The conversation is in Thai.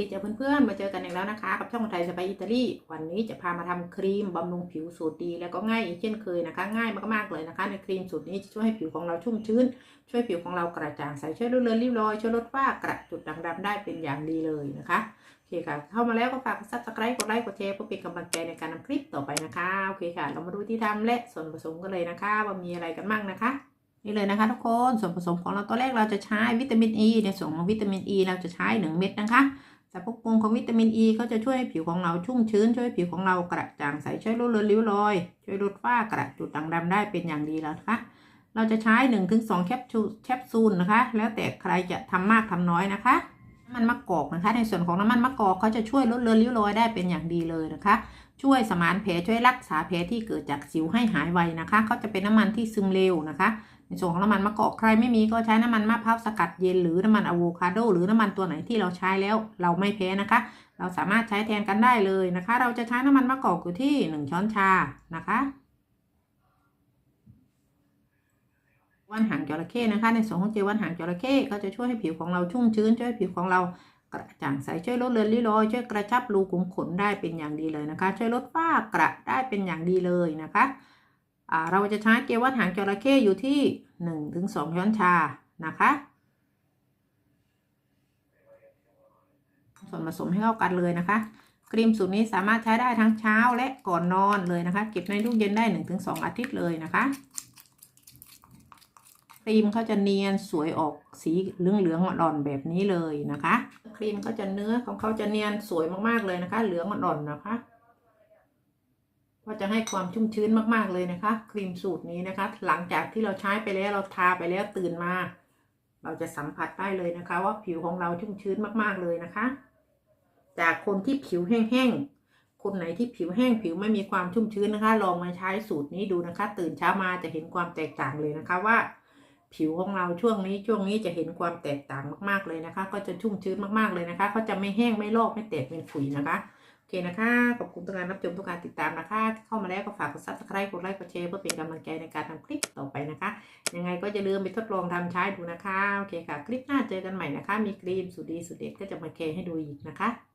ดีจ้าเพื่อนๆ มาเจอกันอีกแล้วนะคะ กับช่องไทยสไปอิตาลี วันนี้จะพามาทำครีมบำรุงผิวสูตรดีแล้วก็ง่ายอีกเช่นเคยนะคะ ง่ายมากๆเลยนะคะ ในครีมสูตรนี้จะช่วยให้ผิวของเราชุ่มชื้น ช่วยผิวของเรากระจ่างใส ช่วยลดเลือนริ้วรอย ช่วยลดฝ้ากระจุดด่างดำได้เป็นอย่างดีเลยนะคะโอเคค่ะ เข้ามาแล้วก็ฝากซับสไครต์กดไลค์กดแชร์เพื่อเป็นกำลังใจในการทำคลิปต่อไปนะคะโอเคค่ะ เรามาดูที่ทำและส่วนผสมกันเลยนะคะว่ามีอะไรกันบ้างนะคะนี่เลยนะคะทุกคนส่วนผสมของเราตัวแรกเราจะใช้วิตามินอ e, ีในส่วนของวิตามินอ e ีเราจะใช้หนึ่งเม็ดนะคะ สรรพคุณของวิตามินอ e ีก็จะช่วยให้ผิวของเราชุ่มชื้น ช่วยผิวของเรากระจ่างใสช่วยลดเลือนริ้วรอย ช่วยลดฝ้ากระจุดด่างดำได้เป็นอย่างดีแล้วนะคะเราจะใช้1นถึงสแคปซูลแคปซูลนะคะ แล้วแต่ใครจะทำมากทำน้อยนะคะน้ำมันมะกอกนะคะ ในส่วนของน้ำมันมะกอกเขาจะช่วยลดเลือนริ้วรอยได้เป็นอย่างดีเลยนะคะ ช่วยสมานแผลช่วยรักษาแผลที่เกิดจากสิวให้หายไวนะคะเขาจะเป็นน้ำมันที่ซึมเร็วนะคะ ในส่วนของน้ำมันมะกอกใครไม่มีก็ใช้น้ำมันมะพร้าวสกัดเย็นหรือน้ำมันอะโวคาโดหรือน้ำมันตัวไหนที่เราใช้แล้วเราไม่แพ้นะคะ เราสามารถใช้แทนกันได้เลยนะคะ เราจะใช้น้ำมันมะกอกอยู่ที่ 1 ช้อนชานะคะวันหางจระเข้นะคะ ในส่วนของเจลวันหางจระเข้ก็จะช่วยให้ผิวของเราชุ่มชื้นช่วยให้ผิวของเรากระจ่างใสช่วยลดเลือนริ้วรอยช่วยกระชับรูขุมขนได้เป็นอย่างดีเลยนะคะ ช่วยลดฝ้ากระได้เป็นอย่างดีเลยนะคะ เราจะใช้เจลวัดหางจระเข้อยู่ที่หนึ่งถึงสองช้อนชานะคะส่วนผสมให้เข้ากันเลยนะคะ ครีมสูตรนี้สามารถใช้ได้ทั้งเช้าและก่อนนอนเลยนะคะ เก็บในตู้เย็นได้หนึ่งถึงสองอาทิตย์เลยนะคะครีมเขาจะเนียนสวยออกสีเหลืองเหลืองๆอ่อนๆแบบนี้เลยนะคะ ครีมเขาจะเนื้อของเขาจะเนียนสวยมากๆเลยนะคะ เหลืองอ่อนๆนะคะ ก็จะให้ความชุ่มชื้นมากๆเลยนะคะ ครีมสูตรนี้นะคะ หลังจากที่เราใช้ไปแล้วเราทาไปแล้วตื่นมา เราจะสัมผัสได้เลยนะคะ ว่าผิวของเราชุ่มชื้นมากๆเลยนะคะ จากคนที่ผิวแห้งๆคนไหนที่ผิวแห้งผิวไม่มีความชุ่มชื้นนะคะ ลองมาใช้สูตรนี้ดูนะคะ ตื่นเช้ามาจะเห็นความแตกต่างเลยนะคะว่าผิวของเราช่วงนี้ช่วงนี้จะเห็นความแตกต่างมากๆเลยนะคะ ก็จะชุ่มชื้นมากๆเลยนะคะเขาจะไม่แห้งไม่ลอกไม่แตกเป็นขุยนะคะ อเคนะคะ ขอบคุณทุกการรับชมทุกการติดตามนะคะ เข้ามาแล้วก็ฝากกดซับสไครต์กดไลค์กดแชร์เพื่อเป็นกำลังใจในการทำคลิปต่อไปนะคะ ยังไงก็จะลืมไปทดลองทำใช้ดูนะคะ โอเคค่ะ คลิปหน้าเจอกันใหม่นะคะ มีครีมสุดดีสุดเด็ดก็จะมาแชร์ให้ดูอีกนะคะ